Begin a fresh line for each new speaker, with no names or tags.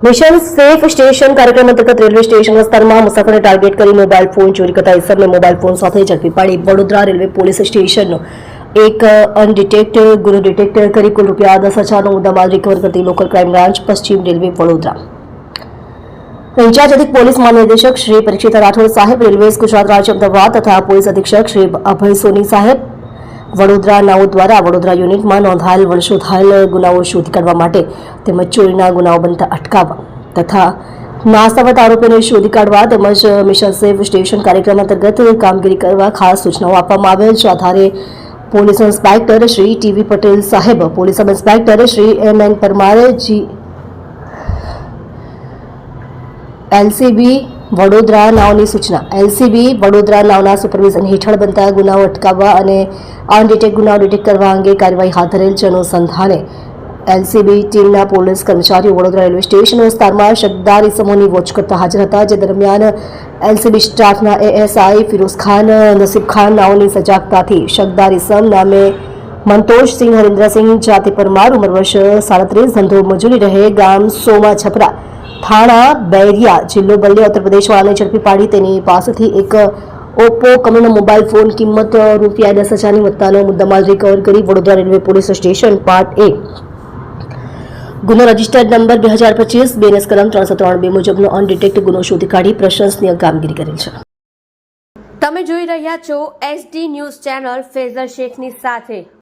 Mission safe station કાર્યક્રમ અંતર્ગત railway station વિસ્તારમાં મુસાફરોને ટાર્ગેટ કરી મોબાઈલ ફોન ચોરી કરતા ઇસમને મોબાઈલ ફોન સાથે ઝડપી પાડી વડોદરા રેલવે પોલીસ સ્ટેશનનો એક અનડિટેક્ટ ગુનો ડિટેક્ટ કરી કુલ રૂપિયા દસ હજારનો મુદ્દામાલ રિકવર કરતી લોકલ ક્રાઇમ બ્રાન્ચ પશ્ચિમ રેલવે વડોદરા ઇન્ચાર્જ અધિક પોલીસ મહાનિર્દેશક શ્રી પરીક્ષિતા રાઠોડ સાહેબ રેલવેઝ ગુજરાત રાજ્ય અમદાવાદ તથા પોલીસ અધિક્ષક શ્રી અભય સોની સાહેબ વડોદરા નાઓ દ્વારા વડોદરા યુનિટમાં નોંધાયેલ વંશોધાયેલ ગુનાઓ શોધી કાઢવા માટે તેમજ ચોરીના ગુનાઓ બનતા અટકાવવા તથા નાસ્તાવત આરોપીને શોધી કાઢવા તેમજ મિશન સેફ સ્ટેશન કાર્યક્રમ અંતર્ગત કામગીરી કરવા ખાસ સૂચનાઓ આપવામાં આવેલ છે. આધારે police inspector Shri T V Patel સાહેબ, police sub inspector Shri M N પરમારે, જી એલસીબી વડોદરા નાવની સૂચના. એલસીબી વડોદરા નાવના સુપરવિઝન હેઠળ બનતા ગુનાઓ અટકાવવા અને અનડિટેક ગુનાઓ ડિટેક્ટ કરવા અંગે કાર્યવાહી હાથ ધરેલ છે અનુસંધાને એલસીબી ટીમના પોલીસ કર્મચારીઓ વડોદરા રેલવે સ્ટેશન વિસ્તારમાં શકદાર ઇસમોની વોચ કરતા હાજર હતા, જે દરમિયાન એલસીબી સ્ટાફના એએસઆઈ ફિરોઝ ખાન, નસીબ ખાન નાઓની સજાગતાથી શકદાર ઇસમ નામે મંતોષસિંહ હરિન્દ્રસિંહ, જાતિ પરમાર, ઉંમર વર્ષ સાડત્રીસ, ધંધો મજૂરી રહે, ગામ સોમા છપરા થાણા બૈરિયા જિલ્લો બલ્લે ઉત્તર પ્રદેશવાળાને ઝડપી પાડી તેની પાસેથી એક ઓપ્પો કંપનીનો મોબાઈલ ફોન કિંમત રૂપિયા દસ હજારની વત્તાનો મુદ્દામાલ રિકવર કરી Vadodara railway police station part A. ગુનો રજિસ્ટર્ડ નંબર બે હજાર પચીસ, બેનસ કલમ ત્રણસો ત્રણ બે મુજબનો અનડિટેક્ટ ગુનો શોધી કાઢી પ્રશંસનીય કામગીરી કરેલ છે.
તમે જોઈ રહ્યા છો એસડી ન્યૂઝ ચેનલ ફેઝર શેખની સાથે.